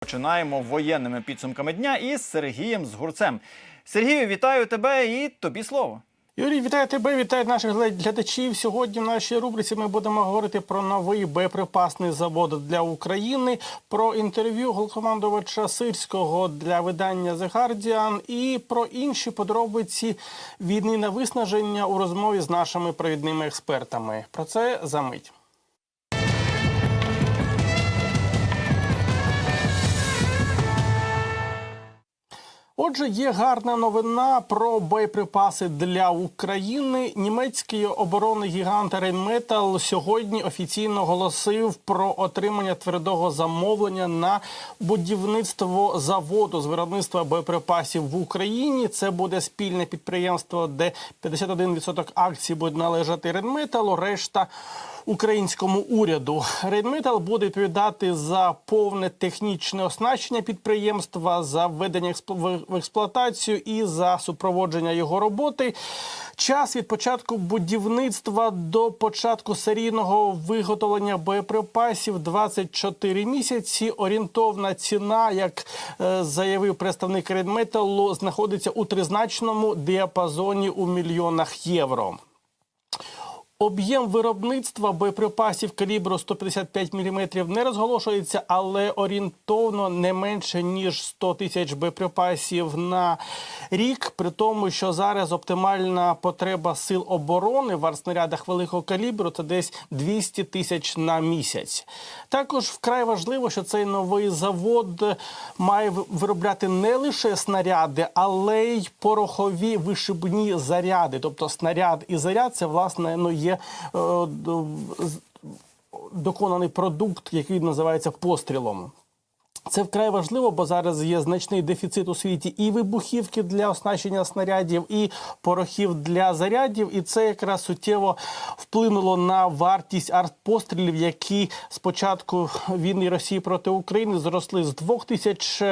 Починаємо воєнними підсумками дня із Сергієм Згурцем. Сергію, вітаю тебе і тобі слово. Юрій, вітаю тебе, вітаю наших глядачів. Сьогодні в нашій рубриці ми будемо говорити про новий боєприпасний завод для України, про інтерв'ю головнокомандувача Сирського для видання The Guardian і про інші подробиці війни на виснаження у розмові з нашими провідними експертами. Про це за мить. Отже, є гарна новина про боєприпаси для України. Німецький оборонний гігант Rheinmetall сьогодні офіційно оголосив про отримання твердого замовлення на будівництво заводу з виробництва боєприпасів в Україні. Це буде спільне підприємство, де 51% акцій буде належати Rheinmetall, решта українському уряду. Рейнметал буде відповідати за повне технічне оснащення підприємства, за введення в експлуатацію і за супроводження його роботи. Час від початку будівництва до початку серійного виготовлення боєприпасів 24 місяці. Орієнтовна ціна, як е, заявив представник Рейнметалу, знаходиться у тризначному діапазоні у мільйонах євро. Об'єм виробництва боєприпасів калібру 155 мм не розголошується, але орієнтовно не менше ніж 100 тисяч боєприпасів на рік. При тому, що зараз оптимальна потреба сил оборони в артснарядах великого калібру це десь 200 тисяч на місяць. Також вкрай важливо, що цей новий завод має виробляти не лише снаряди, але й порохові вишибні заряди. Тобто снаряд і заряд це власне ну є. Е, до- Доконаний продукт, який називається пострілом. Це вкрай важливо, бо зараз є значний дефіцит у світі і вибухівки для оснащення снарядів, і порохів для зарядів. І це якраз суттєво вплинуло на вартість артпострілів, які з початку війни Росії проти України зросли з 2 тисяч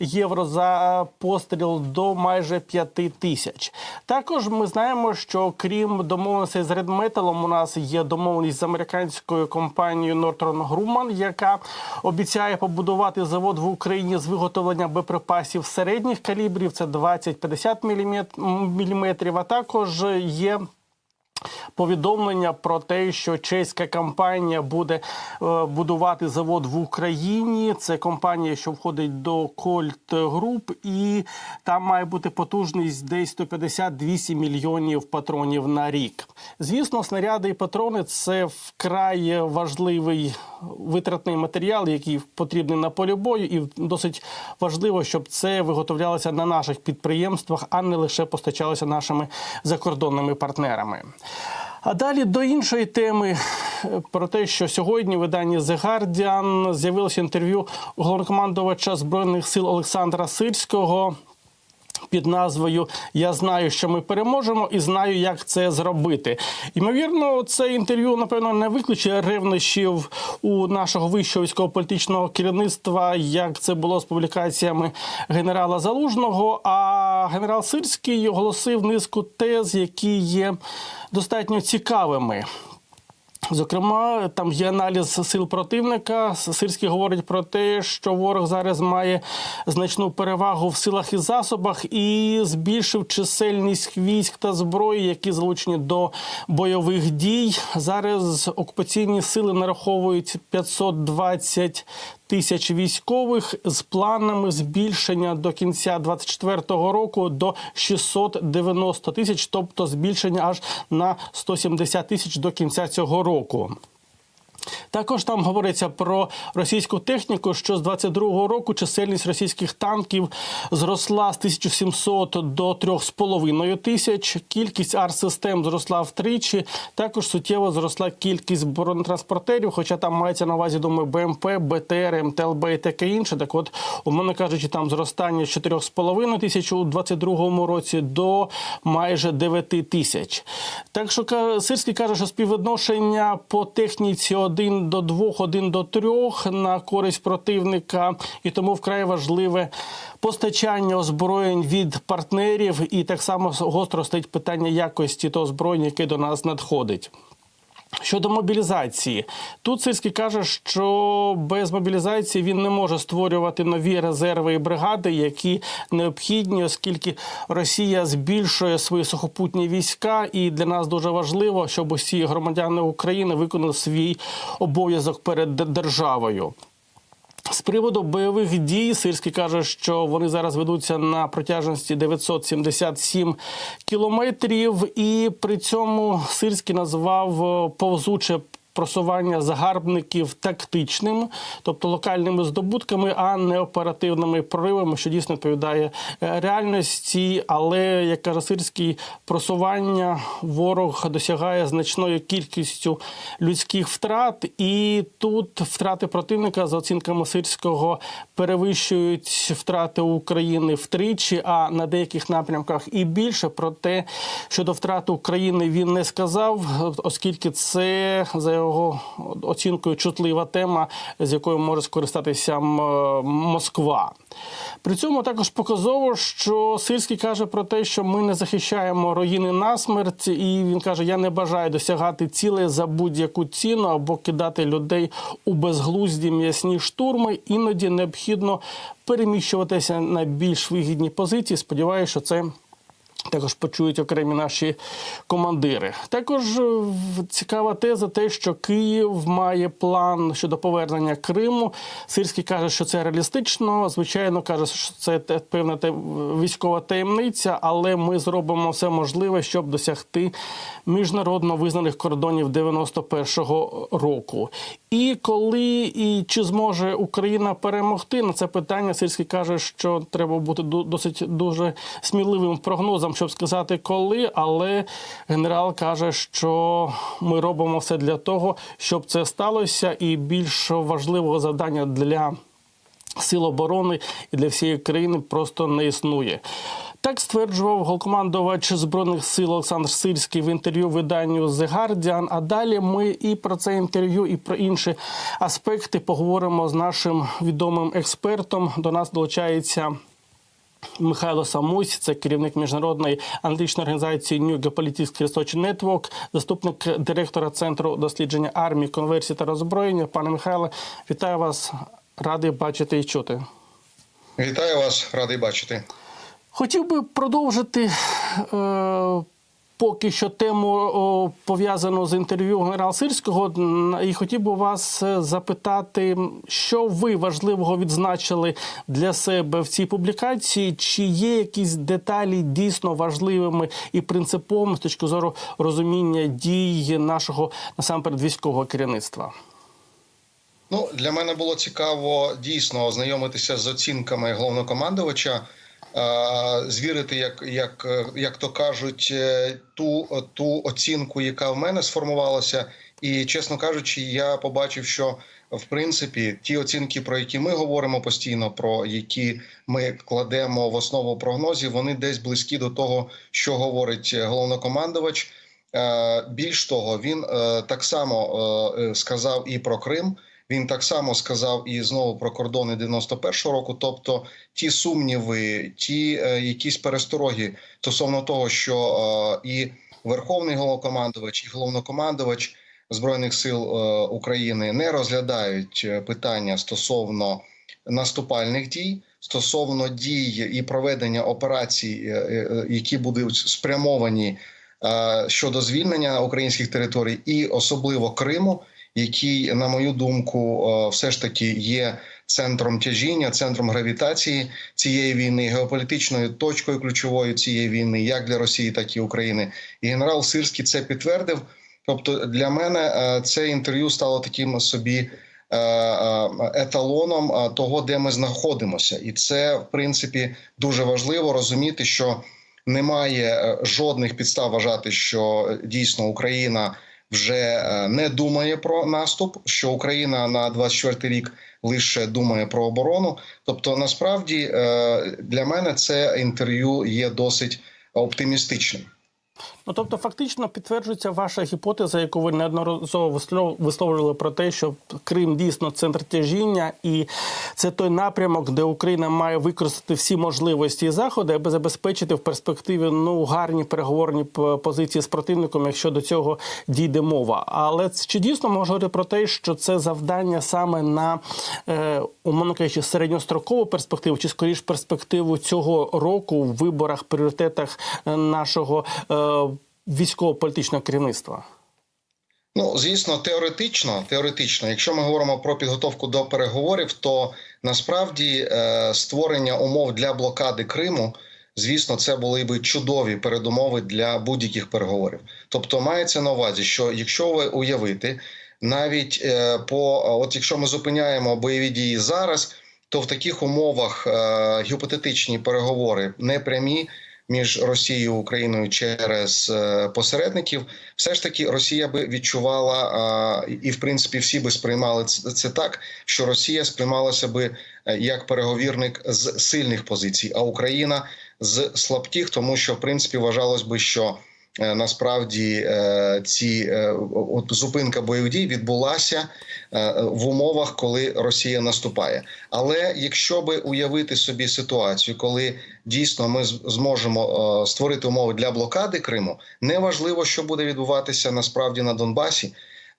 євро за е, постріл до майже 5 тисяч. Також ми знаємо, що крім домовленостей з Редметалом, у нас є домовленість з американською компанією Northrop Grumman, яка обіцяє побудувати завод в Україні з виготовлення боєприпасів середніх калібрів. Це 20-50 мм, а також є. Повідомлення про те, що чеська компанія буде е, будувати завод в Україні. Це компанія, що входить до Colt Group, і там має бути потужність десь 150-200 мільйонів патронів на рік. Звісно, снаряди і патрони це вкрай важливий витратний матеріал, який потрібний на полі бою, і досить важливо, щоб це виготовлялося на наших підприємствах, а не лише постачалося нашими закордонними партнерами. А далі до іншої теми е, про те, що сьогодні в виданні The Guardian з'явилося інтерв'ю головнокомандувача збройних сил Олександра Сирського. Під назвою Я знаю, що ми переможемо, і знаю, як це зробити. Ймовірно, це інтерв'ю, напевно, не викличе ревнощів у нашого вищого військово-політичного керівництва, як це було з публікаціями генерала Залужного. А генерал Сирський оголосив низку тез, які є достатньо цікавими. Зокрема, там є аналіз сил противника. Сирський говорить про те, що ворог зараз має значну перевагу в силах і засобах, і збільшив чисельність військ та зброї, які залучені до бойових дій. Зараз окупаційні сили нараховують 520 тисяч військових з планами збільшення до кінця 2024 року до 690 тисяч, тобто збільшення аж на 170 тисяч до кінця цього року. Також там говориться про російську техніку, що з 22-го року чисельність російських танків зросла з 1700 до 3,5 тисяч. Кількість арт-систем зросла втричі. Також суттєво зросла кількість бронетранспортерів, хоча там мається на увазі, думаю, БМП, БТР, МТЛБ і таке інше. Так от, умовно кажучи, там зростання з 4,5 тисяч у 22-му році до майже 9 тисяч. Так що Сирський каже, що співвідношення по техніці 1 до 2, 1 до 3 на користь противника, і тому вкрай важливе постачання озброєнь від партнерів, і так само гостро стоїть питання якості того озброєння, яке до нас надходить. Щодо мобілізації, тут Сирський каже, що без мобілізації він не може створювати нові резерви і бригади, які необхідні, оскільки Росія збільшує свої сухопутні війська, і для нас дуже важливо, щоб усі громадяни України виконали свій обов'язок перед державою. З приводу бойових дій Сирський каже, що вони зараз ведуться на протяжності 977 кілометрів, і при цьому Сирський назвав повзуче. Просування загарбників тактичним, тобто локальними здобутками, а не оперативними проривами, що дійсно відповідає е, реальності. Але як каже Сирський, просування ворог досягає значною кількістю людських втрат, і тут втрати противника за оцінками Сирського перевищують втрати України втричі, а на деяких напрямках і більше. Проте щодо втрат України він не сказав, оскільки це за його оцінкою чутлива тема, з якою може скористатися Москва. При цьому також показово, що Сирський каже про те, що ми не захищаємо руїни насмерть, і він каже: Я не бажаю досягати цілей за будь-яку ціну або кидати людей у безглузді м'ясні штурми. Іноді необхідно переміщуватися на більш вигідні позиції. Сподіваюся, що це. Також почують окремі наші командири. Також е, цікава теза, те, що Київ має план щодо повернення Криму. Сирський каже, що це реалістично. Звичайно, каже, що це певна військова таємниця, але ми зробимо все можливе, щоб досягти міжнародно визнаних кордонів 91-го року. І коли і чи зможе Україна перемогти на це питання, Сирський каже, що треба бути досить дуже сміливим прогнозом, щоб сказати коли. Але генерал каже, що ми робимо все для того, щоб це сталося, і більш важливого завдання для сил оборони і для всієї країни просто не існує. Так стверджував голкомандувач збройних сил Олександр Сирський в інтерв'ю виданню The Guardian. А далі ми і про це інтерв'ю, і про інші аспекти поговоримо з нашим відомим експертом. До нас долучається. Михайло Самусь, це керівник міжнародної аналітичної організації New Geopolitics Research Network, заступник директора центру дослідження армії, конверсії та роззброєння. Пане Михайле, вітаю вас, радий бачити і чути. Вітаю вас, радий бачити. Хотів би продовжити е, поки що тему пов'язану з інтерв'ю генерала Сирського. І хотів би вас е, запитати, що ви важливого відзначили для себе в цій публікації? Чи є якісь деталі дійсно важливими і принциповими з точки зору розуміння дій нашого насамперед військового керівництва? Ну, для мене було цікаво дійсно ознайомитися з оцінками головнокомандувача, звірити, як, як, е, як то кажуть, е, ту, ту оцінку, яка в мене сформувалася. І чесно кажучи, я побачив, що в принципі ті оцінки, про які ми говоримо постійно, про які ми кладемо в основу прогнозів, вони десь близькі до того, що говорить головнокомандувач. Е, Більш того, він е, так само е, е, сказав і про Крим. Він так само сказав і знову про кордони 91-го року. Тобто, ті сумніви, ті е, якісь перестороги стосовно того, що е, і верховний головнокомандувач, і головнокомандувач збройних сил е, України не розглядають е, питання стосовно наступальних дій, стосовно дій і проведення операцій, е, е, які будуть спрямовані щодо звільнення українських територій, і особливо Криму, який, на мою думку, е, все ж таки є центром тяжіння, центром гравітації цієї війни, геополітичною точкою ключовою цієї війни, як для Росії, так і України. І генерал Сирський це підтвердив. Тобто, для мене е, це інтерв'ю стало таким собі е, еталоном того, де ми знаходимося, і це в принципі дуже важливо розуміти, що немає жодних підстав вважати, що дійсно Україна вже е, не думає про наступ, що Україна на 24 рік лише думає про оборону. Тобто, насправді е, для мене це інтерв'ю є досить оптимістичним. Ну тобто, фактично підтверджується ваша гіпотеза, яку ви неодноразово вислов- висловлювали про те, що Крим дійсно центр тяжіння, і це той напрямок, де Україна має використати всі можливості і заходи, аби забезпечити в перспективі ну гарні переговорні позиції з противником, якщо до цього дійде мова. Але чи дійсно може говорити про те, що це завдання саме на е, умовно кажучи, середньострокову перспективу, чи скоріш перспективу цього року в виборах, пріоритетах е, нашого е, військово-політичного керівництва? Ну, звісно, теоретично, теоретично, якщо ми говоримо про підготовку до переговорів, то насправді е, створення умов для блокади Криму, звісно, це були би чудові передумови для будь-яких переговорів. Тобто, мається на увазі, що якщо ви уявити, навіть е, по от якщо ми зупиняємо бойові дії зараз, то в таких умовах е, гіпотетичні переговори непрямі між Росією і Україною через е, посередників, все ж таки Росія би відчувала і, в принципі, всі би сприймали це, так, що Росія сприймалася би е, як переговірник з сильних позицій, а Україна з слабких, тому що в принципі вважалось би, що насправді е, ці е, от зупинка бойових дій відбулася е, в умовах, коли Росія наступає. Але якщо би уявити собі ситуацію, коли дійсно ми зможемо е, створити умови для блокади Криму, неважливо, що буде відбуватися насправді на Донбасі.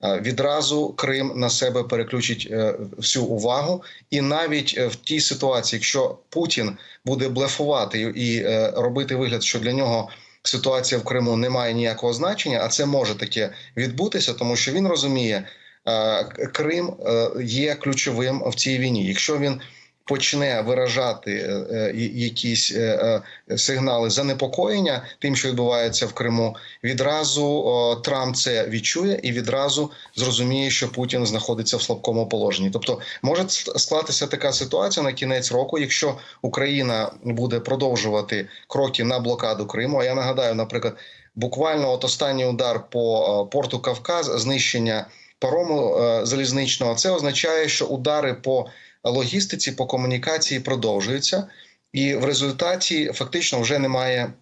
е, Відразу Крим на себе переключить е, всю увагу, і навіть е, в тій ситуації, якщо Путін буде блефувати і е, робити вигляд, що для нього ситуація в Криму не має ніякого значення, а це може таке відбутися, тому що він розуміє, е, Крим е, є ключовим в цій війні. Якщо він почне виражати е, е, якісь е, сигнали занепокоєння тим, що відбувається в Криму, відразу Трамп це відчує і відразу зрозуміє, що Путін знаходиться в слабкому положенні. Тобто може склатися така ситуація на кінець року, якщо Україна буде продовжувати кроки на блокаду Криму. А я нагадаю, наприклад, буквально от останній удар по порту Кавказ, знищення парому залізничного, це означає, що удари по логістиці, по комунікації продовжуються, і в результаті фактично вже немає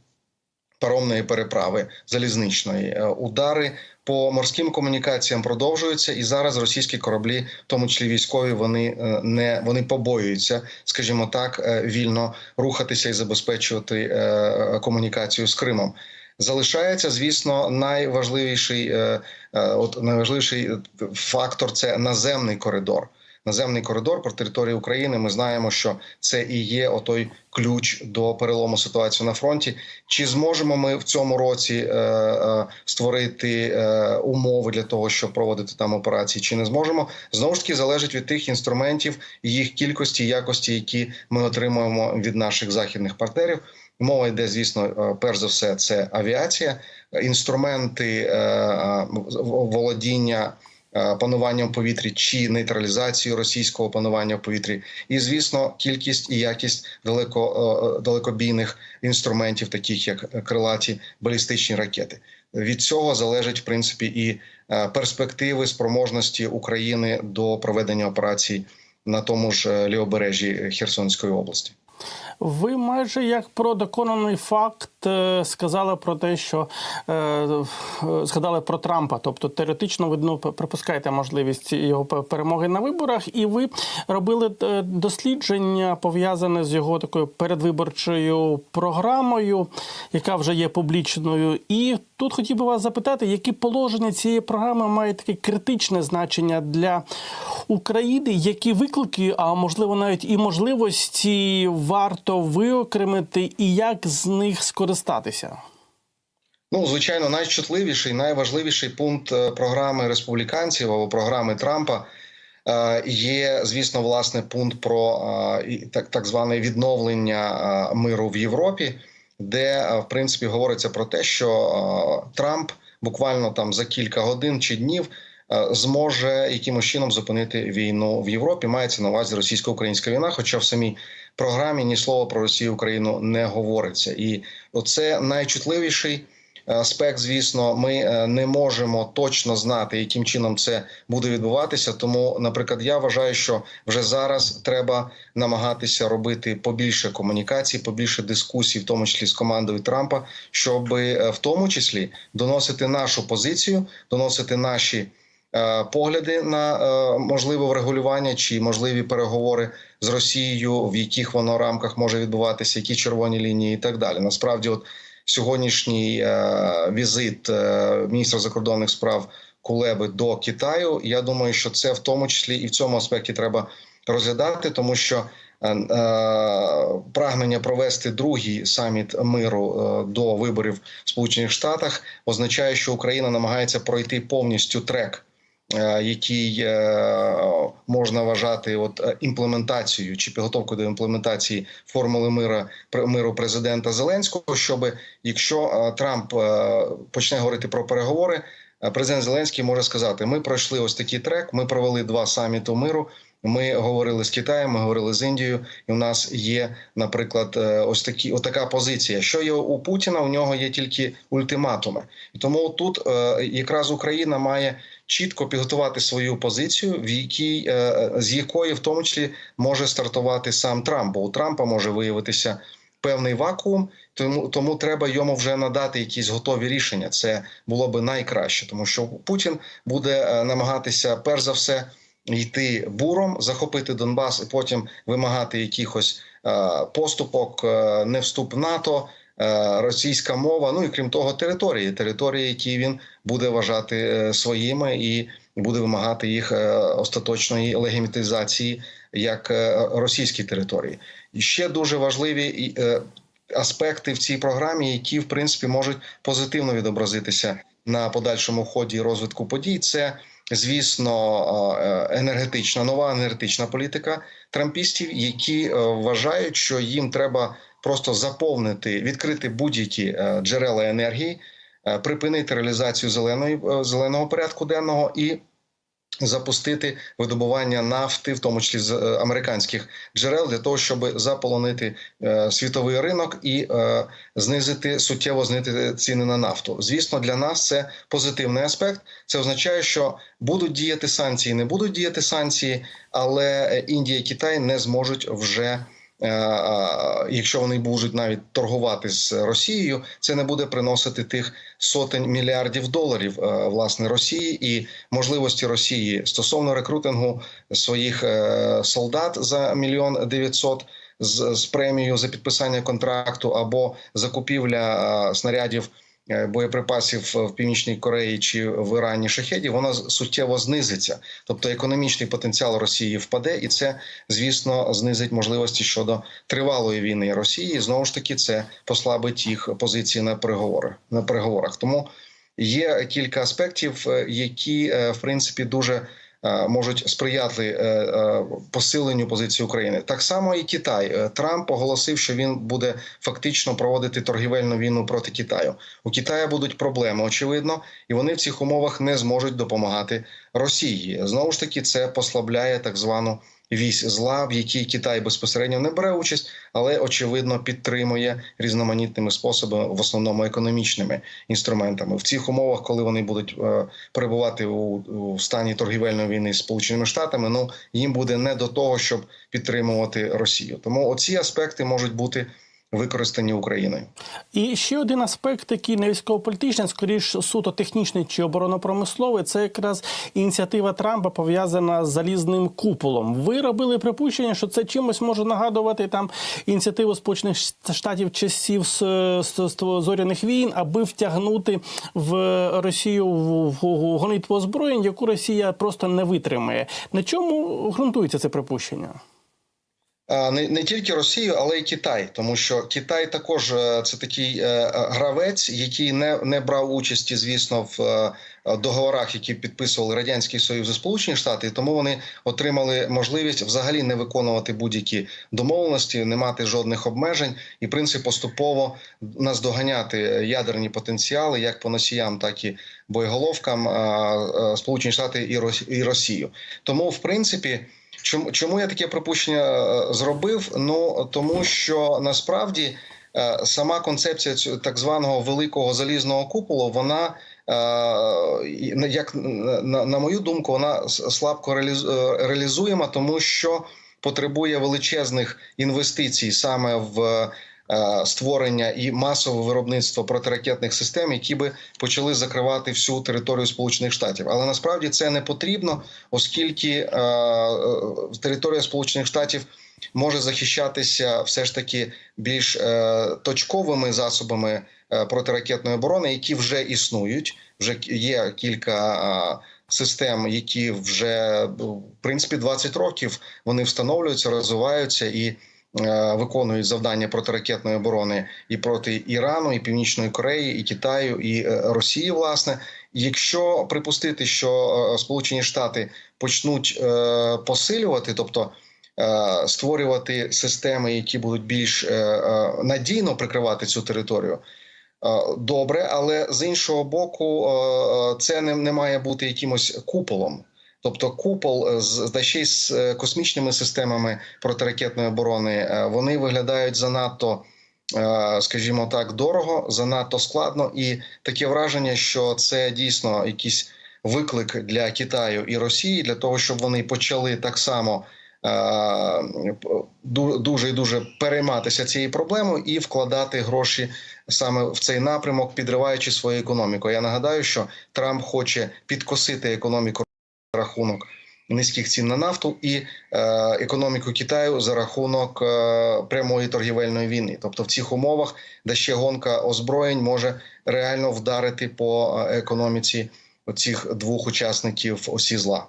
паромної переправи залізничної. Е, Удари по морським комунікаціям продовжуються, і зараз російські кораблі, в тому числі військові, вони е, не вони побоюються, скажімо так, е, вільно рухатися і забезпечувати комунікацію з Кримом. Залишається, звісно, найважливіший, от найважливіший фактор це наземний коридор. Наземний коридор по території України. Ми знаємо, що це і є отой ключ до перелому ситуації на фронті. Чи зможемо ми в цьому році е, е, створити е, умови для того, щоб проводити там операції, чи не зможемо? Знову ж таки залежить від тих інструментів, їх кількості якості, які ми отримуємо від наших західних партнерів. Мова йде, звісно, е, перш за все, це авіація, інструменти е, е, володіння е, пануванням в повітрі чи нейтралізацію російського панування в повітрі, і звісно, кількість і якість далеко е, далекобійних інструментів, таких як крилаті балістичні ракети. Від цього залежить в принципі і е, перспективи спроможності України до проведення операцій на тому ж е, лівобережжі Херсонської області. Ви майже як про доконаний факт е, сказали про те, що е, е, згадали про Трампа. Тобто теоретично ви ну, припускаєте можливість його перемоги на виборах, і ви робили дослідження пов'язане з його такою передвиборчою програмою, яка вже є публічною. І тут хотів би вас запитати, які положення цієї програми мають таке критичне значення для України, які виклики, а можливо навіть і можливості варто виокремити, і як з них скористатися? Ну, звичайно, найчутливіший, найважливіший пункт е, програми республіканців або програми Трампа е, є, звісно, власне пункт про е, так, так зване відновлення миру в Європі, де в принципі говориться про те, що Трамп буквально там за кілька годин чи днів. Е, Зможе якимось чином зупинити війну в Європі. Мається на увазі російсько-українська війна, хоча в самій програмі ні слова про Росію Україну не говориться, і оце найчутливіший аспект, звісно, ми е, не можемо точно знати, яким чином це буде відбуватися. Тому, наприклад, я вважаю, що вже зараз треба намагатися робити побільше комунікацій, побільше дискусій, в тому числі з командою Трампа, щоб е, в тому числі доносити нашу позицію, доносити наші. Е, Погляди на е, можливе врегулювання чи можливі переговори з Росією, в яких воно рамках може відбуватися, які червоні лінії, і так далі. Насправді, от сьогоднішній е, візит міністра закордонних справ Кулеби до Китаю. Я думаю, що це в тому числі і в цьому аспекті треба розглядати, тому що прагнення провести другий саміт миру до виборів в Сполучених Штатах означає, що Україна намагається пройти повністю трек. Е, Який е, можна вважати от е, імплементацією чи підготовкою до імплементації формули мира миру президента Зеленського, щоб якщо Трамп почне говорити про переговори, президент Зеленський може сказати: ми пройшли ось такий трек, ми провели два саміту миру. Ми говорили з Китаєм, ми говорили з Індією, і у нас є, наприклад, ось такі отака позиція. Що є у Путіна? У нього є тільки ультиматуми, і тому тут якраз Україна має чітко підготувати свою позицію, в якій е, з якої в тому числі може стартувати сам Трамп. Бо у Трампа може виявитися певний вакуум, тому тому треба йому вже надати якісь готові рішення. Це було би найкраще, тому що Путін буде е, намагатися перш за все йти буром, захопити Донбас і потім вимагати якихось е, поступок, е, не вступ НАТО. Е, Російська мова, ну і крім того, території, території, які він буде вважати е, своїми, і буде вимагати їх е, остаточної легімітизації як е, російські території. І ще дуже важливі аспекти в цій програмі, які в принципі можуть позитивно відобразитися на подальшому ході розвитку подій. Це звісно енергетична нова енергетична політика трампістів, які вважають, що їм треба просто заповнити, відкрити будь-які е, джерела енергії, е, припинити реалізацію зеленої е, зеленого порядку денного і запустити видобування нафти, в тому числі з американських джерел, для того, щоб заполонити світовий ринок і знизити суттєво знизити ціни на нафту. Звісно, для нас це позитивний аспект. Це означає, що будуть діяти санкції, не будуть діяти санкції, але Індія і Китай не зможуть вже. Е, Якщо вони будуть навіть торгувати з Росією, це не буде приносити тих сотень мільярдів доларів е, власне Росії і можливості Росії стосовно рекрутингу своїх е, солдат за мільйон дев'ятсот з, з премією за підписання контракту або закупівля а, снарядів. Е, Боєприпасів в північній Кореї чи в Ірані шахедів вона суттєво знизиться, тобто економічний потенціал Росії впаде, і це звісно знизить можливості щодо тривалої війни Росії. І знову ж таки, це послабить їх позиції на переговори на переговорах. Тому є кілька аспектів, е, які е, в принципі дуже е, можуть сприяти е, е, посиленню позиції України. Так само і Китай. Е, Трамп оголосив, що він буде фактично проводити торгівельну війну проти Китаю. У Китаю будуть проблеми, очевидно, і вони в цих умовах не зможуть допомагати Росії. Знову ж таки, це послабляє так звану вісь зла, в якій Китай безпосередньо не бере участь, але очевидно підтримує різноманітними способами, в основному економічними інструментами. В цих умовах, коли вони будуть е, перебувати у, стані торгівельної війни з Сполученими Штатами, ну їм буде не до того, щоб підтримувати Росію. Тому оці аспекти можуть бути використані Україною. І ще один аспект, який не військово-політичний, скоріш суто технічний чи оборонно-промисловий, це якраз ініціатива Трампа пов'язана з залізним куполом. Ви робили припущення, що це чимось може нагадувати там ініціативу Сполучених Штатів часів зоряних війн, аби втягнути в Росію в гонитву озброєнь, яку Росія просто не витримає. На чому ґрунтується це припущення? Не, не тільки Росію, але й Китай, тому що Китай також е, це такий е, гравець, який не, не брав участі, звісно, в е, договорах, які підписували радянський союз і Сполучені Штати, і тому вони отримали можливість взагалі не виконувати будь-які домовленості, не мати жодних обмежень, і в принципі поступово наздоганяти ядерні потенціали як по носіям, так і боєголовкам Сполучені Штати і Росію. Тому, в принципі. Чому чому я таке припущення е, зробив? Ну тому що насправді е, сама концепція цього так званого великого залізного куполу, вона е, як на, на мою думку, вона слабко реаліз- реалізуєма, тому що потребує величезних інвестицій саме в створення і масове виробництво протиракетних систем, які би почали закривати всю територію Сполучених Штатів. Але насправді це не потрібно, оскільки е, е, територія Сполучених Штатів може захищатися все ж таки більш е, точковими засобами е, протиракетної оборони, які вже існують. Вже є кілька. е, Систем, які вже в принципі 20 років вони встановлюються, розвиваються і е, виконують завдання протиракетної оборони і проти Ірану, і Північної Кореї, і Китаю, і е, Росії. Власне, якщо припустити, що е, Сполучені Штати почнуть е, посилювати, тобто е, створювати системи, які будуть більш е, е, надійно прикривати цю територію. Е, Добре, але з іншого боку, е, це не, не має бути якимось куполом. Тобто купол е, з та ще й з е, космічними системами протиракетної оборони е, вони виглядають занадто, скажімо так, дорого, занадто складно, і таке враження, що це дійсно якийсь виклик для Китаю і Росії для того, щоб вони почали так само дуже і дуже перейматися цією проблемою і вкладати гроші саме в цей напрямок, підриваючи свою економіку. Я нагадаю, що Трамп хоче підкосити економіку рахунок низьких цін на нафту і е, економіку Китаю за рахунок е, прямої торгівельної війни. Тобто, в цих умовах, де ще гонка озброєнь може реально вдарити по е, економіці цих двох учасників осі зла.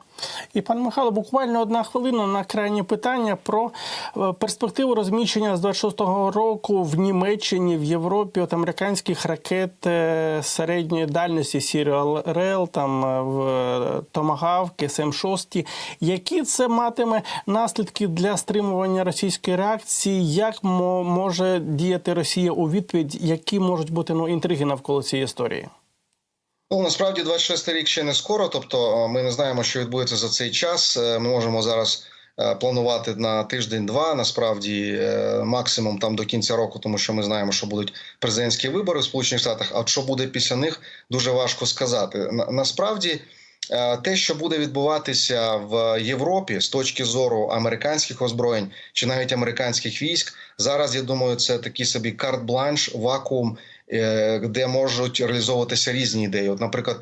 І пане Михайло, буквально одна хвилина на крайнє питання про е, перспективу розміщення з 26-го року в Німеччині в Європі от американських ракет е, середньої дальності Сіріал Рел, там е, в Томагавки, СМ-6. Які це матиме наслідки для стримування російської реакції? Як мо- може діяти Росія у відповідь? Які можуть бути ну інтриги навколо цієї історії? Ну насправді 26 рік ще не скоро. Тобто, е, ми не знаємо, що відбудеться за цей час. Е, Ми можемо зараз е, планувати на тиждень-два. Насправді, максимум там до кінця року, тому що ми знаємо, що будуть президентські вибори в Сполучених Штатах. А що буде після них, дуже важко сказати. Насправді. Те, що буде відбуватися в Європі з точки зору американських озброєнь чи навіть американських військ, зараз я думаю, це такий собі карт-бланш, вакуум, де можуть реалізовуватися різні ідеї. От, наприклад,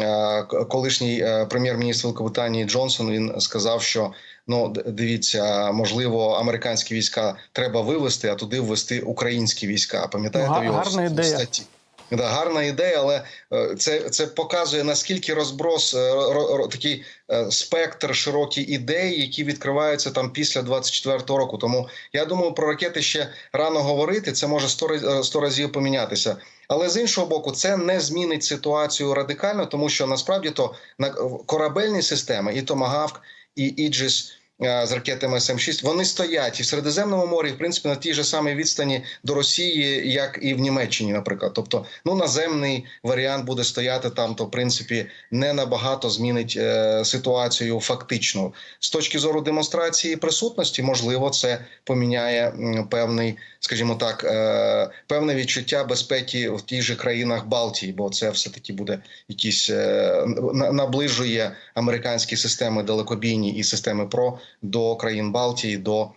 е, колишній е, прем'єр-міністр Великобританії Джонсон він сказав, що ну дивіться, можливо, американські війська треба вивести, а туди ввести українські війська. Пам'ятаєте Ну, його статті? Да, гарна ідея, але е, це, це показує наскільки розброс е, ро- ро- такий е, спектр широкий ідей, які відкриваються там після 24-го року. Тому я думаю, про ракети ще рано говорити. Це може 100, раз- е, 100 разів помінятися. Але з іншого боку, це не змінить ситуацію радикально, тому що насправді то на корабельні системи і Томагавк, і Іджис. Е, З ракетами С-М6, вони стоять і в Середземному морі, в принципі, на тій же самій відстані до Росії, як і в Німеччині, наприклад. Тобто, ну наземний варіант буде стояти там, то в принципі не набагато змінить е, ситуацію фактично. З точки зору демонстрації присутності, можливо, це поміняє певний, скажімо так, е, певне відчуття безпеки в тих же країнах Балтії, бо це все таки буде якісь е, на- наближує американські системи далекобійні і системи ПРО до країн Балтії, до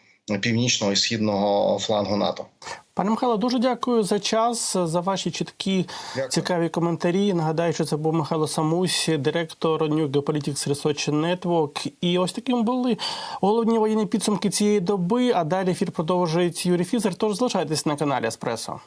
північного і східного флангу НАТО. Пане Михайло, дуже дякую за час, за ваші чіткі Дякую. цікаві коментарі. Нагадаю, що це був Михайло Самусь, директор New Geopolitics Research Network. І ось такими були головні воєнні підсумки цієї доби. А далі ефір продовжує Юрій Фізер. Тож залишайтесь на каналі Еспресо.